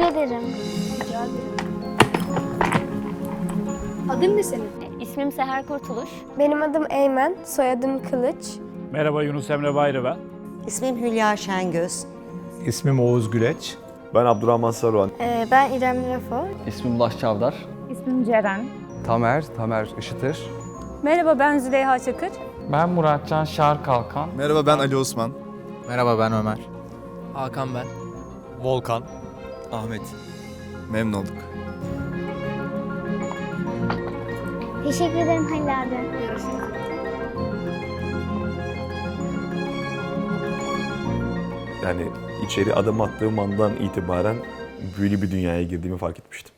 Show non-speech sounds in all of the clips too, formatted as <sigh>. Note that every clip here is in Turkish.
Teşekkür ederim. Adın ne senin? İsmim Seher Kurtuluş. Benim adım Eymen, soyadım Kılıç. Merhaba Yunus Emre Bayrı ben. İsmim Hülya Şengöz. İsmim Oğuz Güleç. Ben Abdurrahman Saruhan. Ee, ben İrem Rafo. İsmim Ulaş Çavdar. İsmim Ceren. Tamer, Tamer Işıtır. Merhaba ben Züleyha Çakır. Ben Muratcan Şar Kalkan. Merhaba ben Ali Osman. Merhaba ben Ömer. Hakan ben. Volkan. Ahmet. Memnun olduk. Teşekkür ederim Halil abi. Yani içeri adım attığım andan itibaren büyülü bir dünyaya girdiğimi fark etmiştim.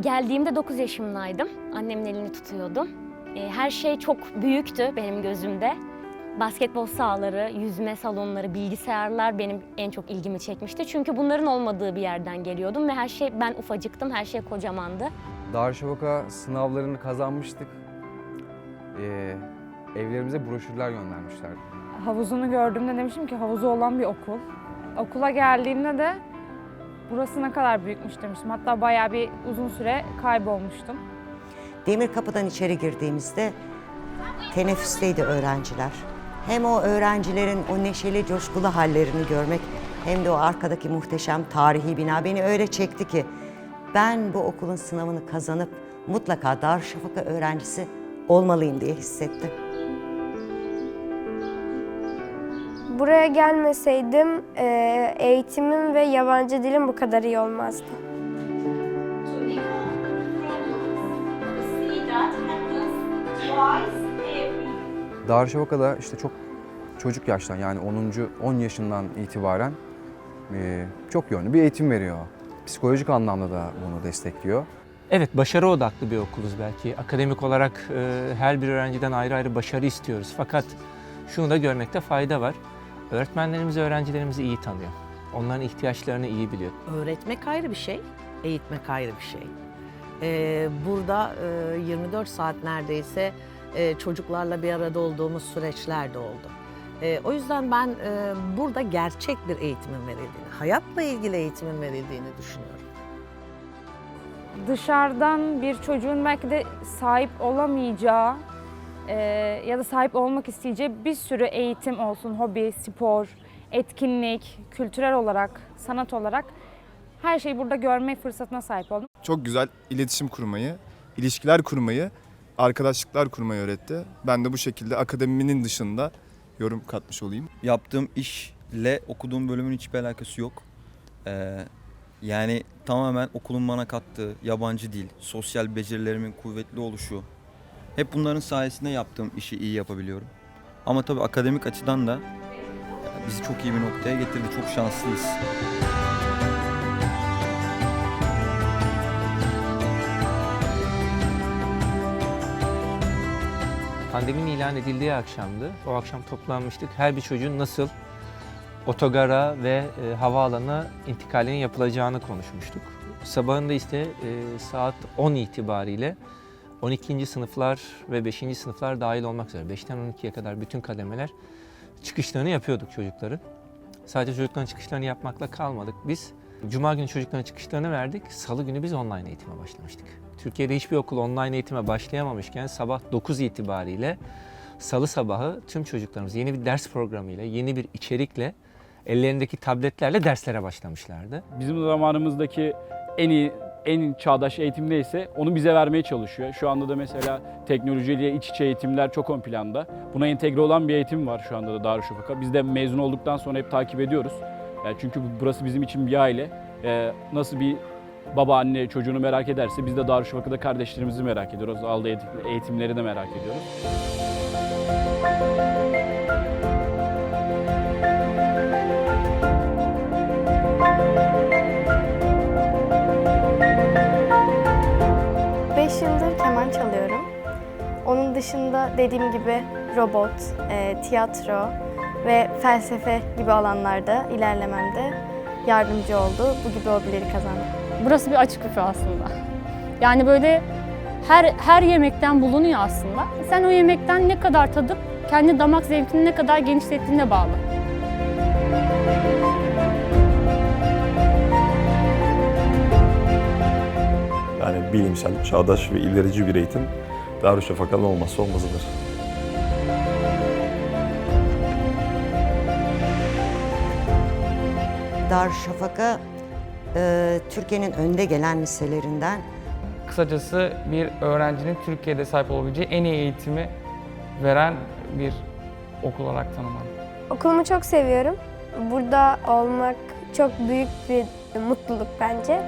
Geldiğimde 9 yaşımdaydım. Annemin elini tutuyordum. Ee, Her şey çok büyüktü benim gözümde. Basketbol sahaları, yüzme salonları, bilgisayarlar benim en çok ilgimi çekmişti. Çünkü bunların olmadığı bir yerden geliyordum ve her şey ben ufacıktım, her şey kocamandı. Darüşşafaka sınavlarını kazanmıştık. Ee, evlerimize broşürler göndermişlerdi. Havuzunu gördüğümde demiştim ki havuzu olan bir okul. Okula geldiğimde de burası ne kadar büyükmüş demiştim. Hatta bayağı bir uzun süre kaybolmuştum. Demir kapıdan içeri girdiğimizde teneffüsteydi öğrenciler. Hem o öğrencilerin o neşeli, coşkulu hallerini görmek hem de o arkadaki muhteşem tarihi bina beni öyle çekti ki ben bu okulun sınavını kazanıp mutlaka Darüşşafaka öğrencisi olmalıyım diye hissettim. Buraya gelmeseydim e, eğitimim ve yabancı dilim bu kadar iyi olmazdı. Darüşşafaka'da işte çok çocuk yaştan yani 10. 10 yaşından itibaren e, çok yönlü bir eğitim veriyor. Psikolojik anlamda da bunu destekliyor. Evet başarı odaklı bir okuluz belki. Akademik olarak e, her bir öğrenciden ayrı ayrı başarı istiyoruz. Fakat şunu da görmekte fayda var. Öğretmenlerimiz öğrencilerimizi iyi tanıyor. Onların ihtiyaçlarını iyi biliyor. Öğretmek ayrı bir şey, eğitmek ayrı bir şey. Ee, burada e, 24 saat neredeyse e, çocuklarla bir arada olduğumuz süreçler de oldu. E, o yüzden ben e, burada gerçek bir eğitimin verildiğini, hayatla ilgili eğitimin verildiğini düşünüyorum. Dışarıdan bir çocuğun belki de sahip olamayacağı e, ya da sahip olmak isteyeceği bir sürü eğitim olsun, hobi, spor, etkinlik, kültürel olarak, sanat olarak her şeyi burada görme fırsatına sahip oldum. Çok güzel iletişim kurmayı, ilişkiler kurmayı, arkadaşlıklar kurmayı öğretti. Ben de bu şekilde akademinin dışında yorum katmış olayım. Yaptığım işle okuduğum bölümün hiçbir alakası yok. Ee, yani tamamen okulun bana kattığı yabancı dil, sosyal becerilerimin kuvvetli oluşu. Hep bunların sayesinde yaptığım işi iyi yapabiliyorum. Ama tabii akademik açıdan da bizi çok iyi bir noktaya getirdi. Çok şanslıyız. Pandeminin ilan edildiği akşamdı. O akşam toplanmıştık. Her bir çocuğun nasıl otogara ve e, havaalanına intikalinin yapılacağını konuşmuştuk. Sabahında ise e, saat 10 itibariyle 12. sınıflar ve 5. sınıflar dahil olmak üzere 5'ten 12'ye kadar bütün kademeler çıkışlarını yapıyorduk çocukların. Sadece çocukların çıkışlarını yapmakla kalmadık. Biz Cuma günü çocukların çıkışlarını verdik. Salı günü biz online eğitime başlamıştık. Türkiye'de hiçbir okul online eğitime başlayamamışken sabah 9 itibariyle salı sabahı tüm çocuklarımız yeni bir ders programıyla, yeni bir içerikle ellerindeki tabletlerle derslere başlamışlardı. Bizim zamanımızdaki en iyi, en çağdaş eğitim neyse onu bize vermeye çalışıyor. Şu anda da mesela teknolojiyle iç içe eğitimler çok ön planda. Buna entegre olan bir eğitim var şu anda da Darüşşafaka. Biz de mezun olduktan sonra hep takip ediyoruz. Çünkü burası bizim için bir aile. Ee, nasıl bir baba anne çocuğunu merak ederse biz de Darüşşafaka'da kardeşlerimizi merak ediyoruz. Aldığı eğitim- eğitimleri de merak ediyoruz. Beş yıldır keman çalıyorum. Onun dışında dediğim gibi robot, e, tiyatro ve felsefe gibi alanlarda ilerlememde yardımcı oldu. Bu gibi hobileri kazandım burası bir açık büfe aslında. Yani böyle her, her yemekten bulunuyor aslında. Sen o yemekten ne kadar tadıp kendi damak zevkini ne kadar genişlettiğine bağlı. Yani bilimsel, çağdaş ve ilerici bir eğitim Darüşşafaka'nın olmazsa olmazıdır. Darüşşafaka e, Türkiye'nin önde gelen liselerinden Kısacası bir öğrencinin Türkiye'de sahip olabileceği en iyi eğitimi veren bir okul olarak tanımlanır. Okulumu çok seviyorum. Burada olmak çok büyük bir mutluluk bence.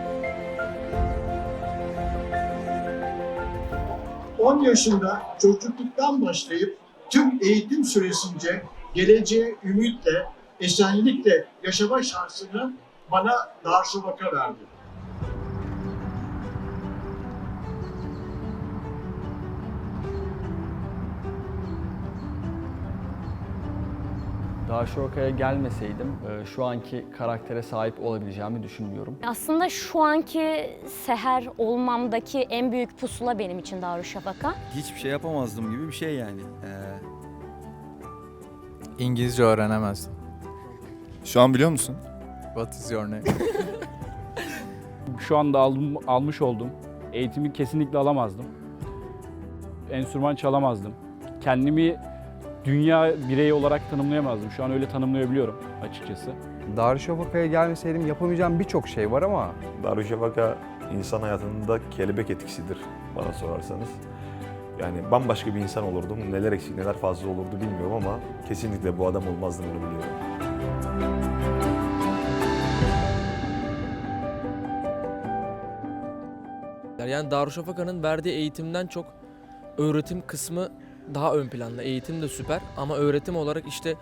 10 yaşında çocukluktan başlayıp tüm eğitim süresince geleceğe ümitle, esenlikle yaşama şansını bana Darüşşafaka verdi. Darüşşafaka'ya gelmeseydim e, şu anki karaktere sahip olabileceğimi düşünmüyorum. Aslında şu anki seher olmamdaki en büyük pusula benim için Darüşşafaka. Hiçbir şey yapamazdım gibi bir şey yani. Ee, İngilizce öğrenemezdim. Şu an biliyor musun? What is your name? <laughs> Şu anda aldım, almış olduğum eğitimi kesinlikle alamazdım. Enstrüman çalamazdım. Kendimi dünya bireyi olarak tanımlayamazdım. Şu an öyle tanımlayabiliyorum açıkçası. Darüşşafaka'ya gelmeseydim yapamayacağım birçok şey var ama Darüşşafaka insan hayatında kelebek etkisidir bana sorarsanız. Yani bambaşka bir insan olurdum. Neler eksik neler fazla olurdu bilmiyorum ama kesinlikle bu adam olmazdım onu biliyorum. Yani Darüşşafaka'nın verdiği eğitimden çok öğretim kısmı daha ön planda. Eğitim de süper ama öğretim olarak işte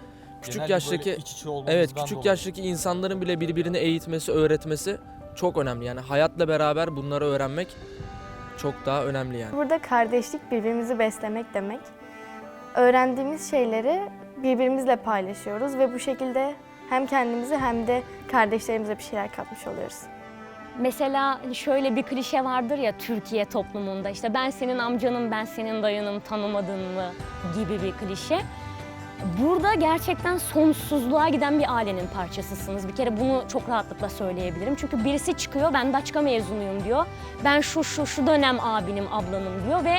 küçük yaştaki evet küçük yaştaki insanların bile birbirini eğitmesi, öğretmesi çok önemli. Yani hayatla beraber bunları öğrenmek çok daha önemli yani. Burada kardeşlik birbirimizi beslemek demek. Öğrendiğimiz şeyleri birbirimizle paylaşıyoruz ve bu şekilde hem kendimize hem de kardeşlerimize bir şeyler katmış oluyoruz. Mesela hani şöyle bir klişe vardır ya Türkiye toplumunda işte ben senin amcanım, ben senin dayınım tanımadın mı gibi bir klişe. Burada gerçekten sonsuzluğa giden bir ailenin parçasısınız. Bir kere bunu çok rahatlıkla söyleyebilirim. Çünkü birisi çıkıyor ben Daçka mezunuyum diyor. Ben şu şu şu dönem abinim, ablanım diyor ve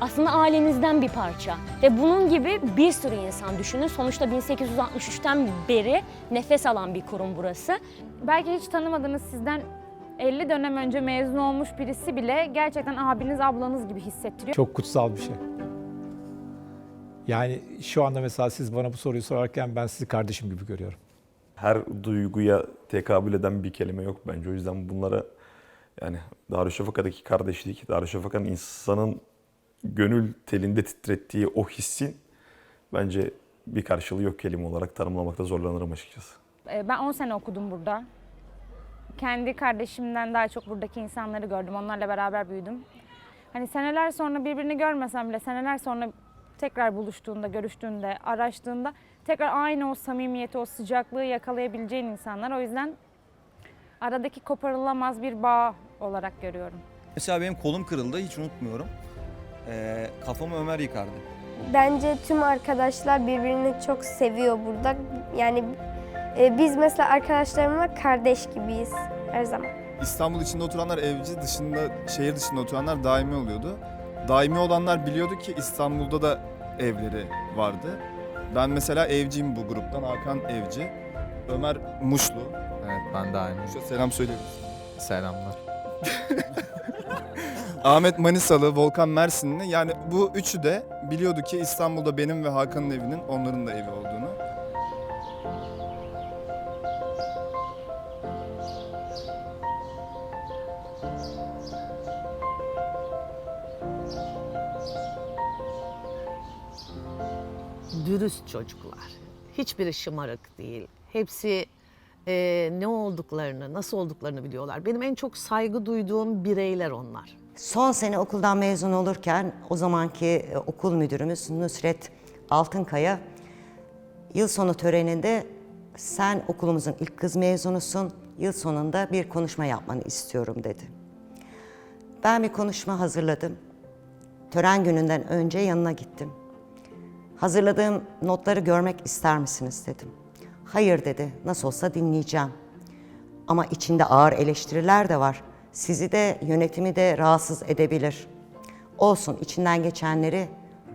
aslında ailenizden bir parça. Ve bunun gibi bir sürü insan düşünün. Sonuçta 1863'ten beri nefes alan bir kurum burası. Belki hiç tanımadığınız sizden 50 dönem önce mezun olmuş birisi bile gerçekten abiniz ablanız gibi hissettiriyor. Çok kutsal bir şey. Yani şu anda mesela siz bana bu soruyu sorarken ben sizi kardeşim gibi görüyorum. Her duyguya tekabül eden bir kelime yok bence. O yüzden bunlara yani Darüşşafaka'daki kardeşlik, Darüşşafaka'nın insanın gönül telinde titrettiği o hissin bence bir karşılığı yok kelime olarak tanımlamakta zorlanırım açıkçası. Ee, Ben 10 sene okudum burada. Kendi kardeşimden daha çok buradaki insanları gördüm. Onlarla beraber büyüdüm. Hani seneler sonra birbirini görmesem bile seneler sonra tekrar buluştuğunda, görüştüğünde, araştığında tekrar aynı o samimiyeti, o sıcaklığı yakalayabileceğin insanlar. O yüzden aradaki koparılamaz bir bağ olarak görüyorum. mesela benim kolum kırıldı hiç unutmuyorum. Ee, kafamı Ömer yıkardı. Bence tüm arkadaşlar birbirini çok seviyor burada. Yani biz mesela arkadaşlarımla kardeş gibiyiz her zaman. İstanbul içinde oturanlar evci, dışında şehir dışında oturanlar daimi oluyordu. Daimi olanlar biliyordu ki İstanbul'da da evleri vardı. Ben mesela evciyim bu gruptan. Hakan evci. Ömer Muşlu. Evet ben de aynı. Muş'a selam söylüyoruz. Selamlar. <laughs> Ahmet Manisalı, Volkan Mersinli. Yani bu üçü de biliyordu ki İstanbul'da benim ve Hakan'ın evinin onların da evi olduğunu. Dürüst çocuklar. Hiçbiri şımarık değil. Hepsi e, ne olduklarını, nasıl olduklarını biliyorlar. Benim en çok saygı duyduğum bireyler onlar. Son sene okuldan mezun olurken o zamanki e, okul müdürümüz Nusret Altınkaya yıl sonu töreninde sen okulumuzun ilk kız mezunusun, yıl sonunda bir konuşma yapmanı istiyorum dedi. Ben bir konuşma hazırladım. Tören gününden önce yanına gittim. Hazırladığım notları görmek ister misiniz dedim. Hayır dedi, nasıl olsa dinleyeceğim. Ama içinde ağır eleştiriler de var. sizi de yönetimi de rahatsız edebilir. Olsun içinden geçenleri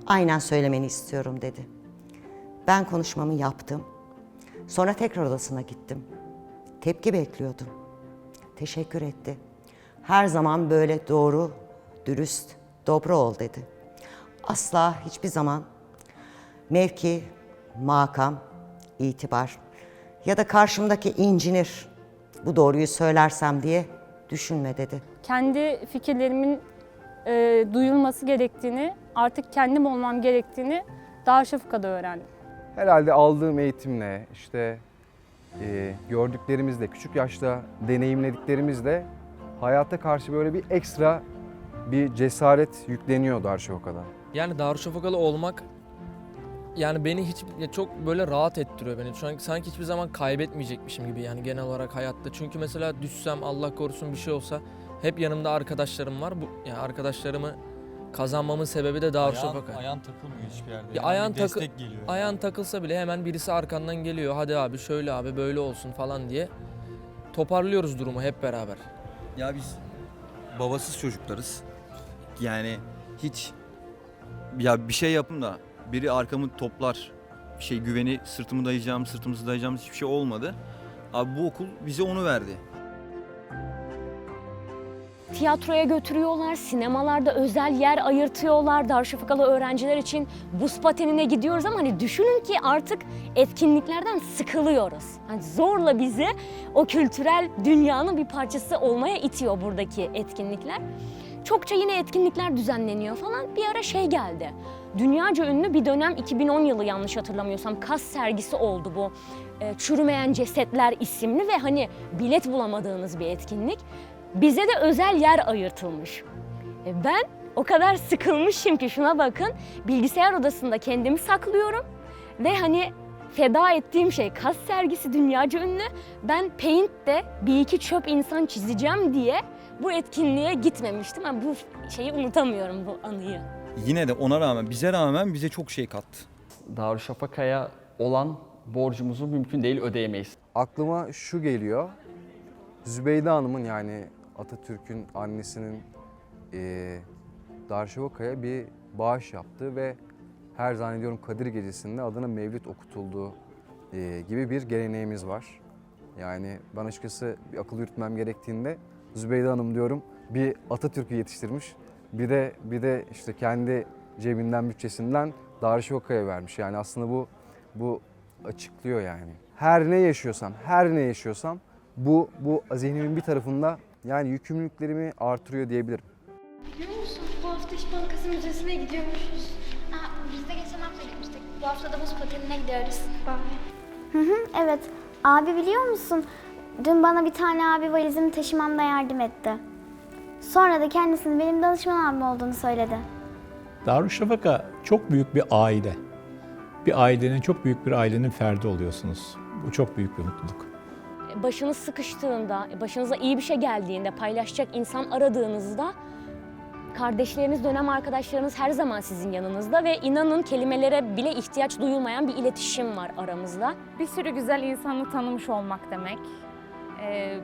aynen söylemeni istiyorum dedi. Ben konuşmamı yaptım. Sonra tekrar odasına gittim. Tepki bekliyordum. Teşekkür etti. Her zaman böyle doğru, dürüst, dobra ol dedi. Asla hiçbir zaman mevki, makam, itibar ya da karşımdaki incinir bu doğruyu söylersem diye düşünme dedi. kendi fikirlerimin e, duyulması gerektiğini, artık kendim olmam gerektiğini Darüşşafaka'da öğrendim. Herhalde aldığım eğitimle, işte e, gördüklerimizle, küçük yaşta deneyimlediklerimizle hayata karşı böyle bir ekstra bir cesaret yükleniyor Darüşşafaka'da. Yani Darüşşafakalı olmak yani beni hiç ya çok böyle rahat ettiriyor beni. Şu an sanki hiçbir zaman kaybetmeyecekmişim gibi yani genel olarak hayatta. Çünkü mesela düşsem Allah korusun bir şey olsa hep yanımda arkadaşlarım var. Bu yani arkadaşlarımı kazanmamın sebebi de Darüşşafaka. Ayağın takılmıyor hiçbir yerde. Ya Yani ayağın takı destek geliyor. ayağın takılsa bile hemen birisi arkandan geliyor. Hadi abi şöyle abi böyle olsun falan diye toparlıyoruz durumu hep beraber. Ya biz babasız çocuklarız. Yani hiç ya bir şey yapın da biri arkamı toplar. Şey güveni sırtımı dayayacağım, sırtımızı dayayacağımız hiçbir şey olmadı. Abi bu okul bize onu verdi. Tiyatroya götürüyorlar, sinemalarda özel yer ayırtıyorlar. Darüşşafakalı öğrenciler için buz patenine gidiyoruz ama hani düşünün ki artık etkinliklerden sıkılıyoruz. Hani zorla bizi o kültürel dünyanın bir parçası olmaya itiyor buradaki etkinlikler. Çokça yine etkinlikler düzenleniyor falan. Bir ara şey geldi. Dünyaca ünlü bir dönem 2010 yılı yanlış hatırlamıyorsam kas sergisi oldu bu. E, Çürümeyen Cesetler isimli ve hani bilet bulamadığınız bir etkinlik. Bize de özel yer ayırtılmış. E, Ben o kadar sıkılmışım ki şuna bakın. Bilgisayar odasında kendimi saklıyorum ve hani feda ettiğim şey kas sergisi dünyaca ünlü. Ben Paint'te bir iki çöp insan çizeceğim diye bu etkinliğe gitmemiştim. ama bu şeyi unutamıyorum bu anıyı. Yine de ona rağmen, bize rağmen bize çok şey kattı. Darüşşafaka'ya olan borcumuzu mümkün değil ödeyemeyiz. Aklıma şu geliyor. Zübeyde Hanım'ın yani Atatürk'ün annesinin eee Darüşşafaka'ya bir bağış yaptığı ve her zannediyorum Kadir Gecesi'nde adına mevlüt okutulduğu eee, gibi bir geleneğimiz var. Yani ben açıkçası bir akıl yürütmem gerektiğinde Zübeyde Hanım diyorum bir Atatürk'ü yetiştirmiş. Bir de bir de işte kendi cebinden bütçesinden Darüşşafaka'ya vermiş. Yani aslında bu bu açıklıyor yani. Her ne yaşıyorsam, her ne yaşıyorsam bu bu zihnimin bir tarafında yani yükümlülüklerimi artırıyor diyebilirim. Biliyor musun bu hafta İş Bankası Müzesi'ne gidiyormuşuz. Aa, biz de geçen hafta gitmiştik. Bu hafta da buz patenine gidiyoruz. Bye. Hı hı, evet. Abi biliyor musun? Dün bana bir tane abi valizimi taşımamda yardım etti. Sonra da kendisinin benim danışman abim olduğunu söyledi. Darüşşafaka çok büyük bir aile. Bir ailenin, çok büyük bir ailenin ferdi oluyorsunuz. Bu çok büyük bir mutluluk. başınız sıkıştığında, başınıza iyi bir şey geldiğinde, paylaşacak insan aradığınızda kardeşleriniz, dönem arkadaşlarınız her zaman sizin yanınızda ve inanın kelimelere bile ihtiyaç duyulmayan bir iletişim var aramızda. Bir sürü güzel insanı tanımış olmak demek. Ee,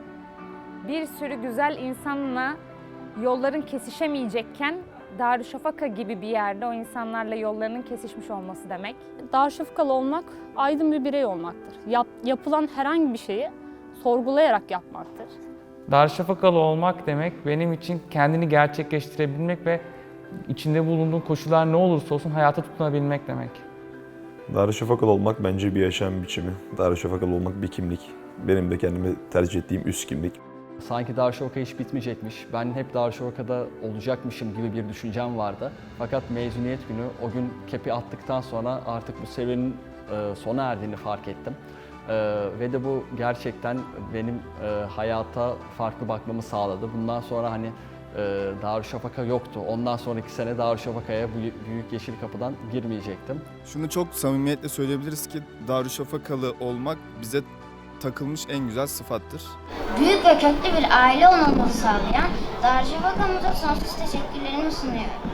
bir sürü güzel insanla yolların kesişemeyecekken Darüşşafaka gibi bir yerde o insanlarla yollarının kesişmiş olması demek. Darüşşafakalı olmak aydın bir birey olmaktır. Yap, yapılan herhangi bir şeyi sorgulayarak yapmaktır. Darüşşafakalı olmak demek benim için kendini gerçekleştirebilmek ve içinde bulunduğun koşullar ne olursa olsun hayata tutunabilmek demek. Darüşşafakalı olmak bence bir yaşam biçimi. Darüşşafakalı olmak bir kimlik. Benim de kendime tercih ettiğim üst kimlik. Sanki Darüşşafaka hiç bitmeyecekmiş. Ben hep Darüşşafaka'da olacakmışım gibi bir düşüncem vardı. Fakat mezuniyet günü o gün kepi attıktan sonra artık bu serüvenin e, sona erdiğini fark ettim. E, ve de bu gerçekten benim e, hayata farklı bakmamı sağladı. Bundan sonra hani e, Darüşşafaka yoktu. Ondan sonraki sene Darüşşafaka'ya büyük yeşil kapıdan girmeyecektim. Şunu çok samimiyetle söyleyebiliriz ki Darüşşafakalı olmak bize takılmış en güzel sıfattır. Büyük ve köklü bir aile olmamızı sağlayan Darüşşafaka'mıza sonsuz teşekkürlerimi sunuyorum.